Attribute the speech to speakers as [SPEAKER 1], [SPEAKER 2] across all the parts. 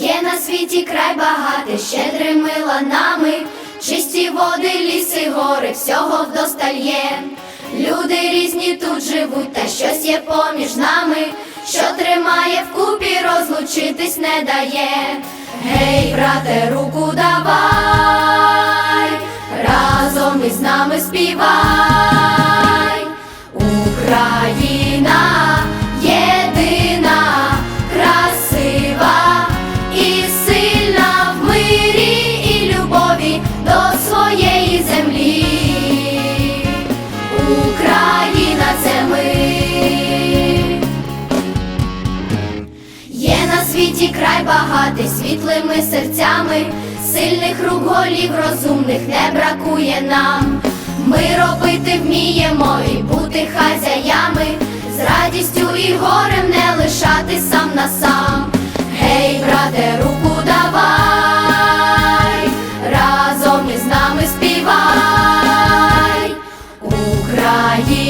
[SPEAKER 1] Є на світі край багатий, щедрими ланами, чисті води, ліси, гори, всього вдосталь є. Люди різні тут живуть, та щось є поміж нами, що тримає вкупі, розлучитись не дає. Гей, брате, руку давай, світі край багатий світлими серцями, сильних рук голів розумних не бракує нам. Ми робити вміємо і бути хазяями, з радістю і горем не лишати сам на сам. Гей, брате, руку давай, разом із нами співай. Україна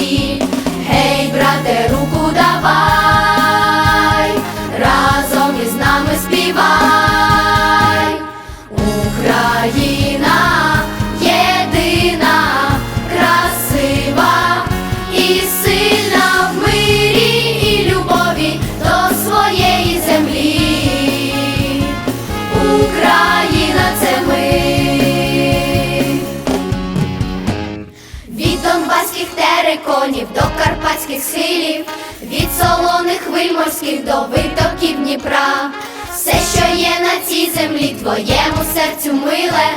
[SPEAKER 1] Схилів, від солоних хвиль морських до витоків Дніпра. Все, що є на цій землі, твоєму серцю миле,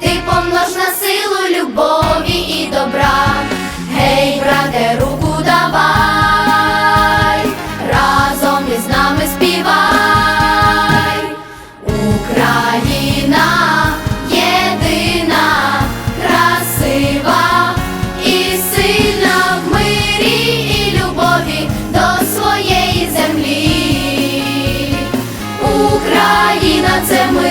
[SPEAKER 1] ти помнож на силу це ми.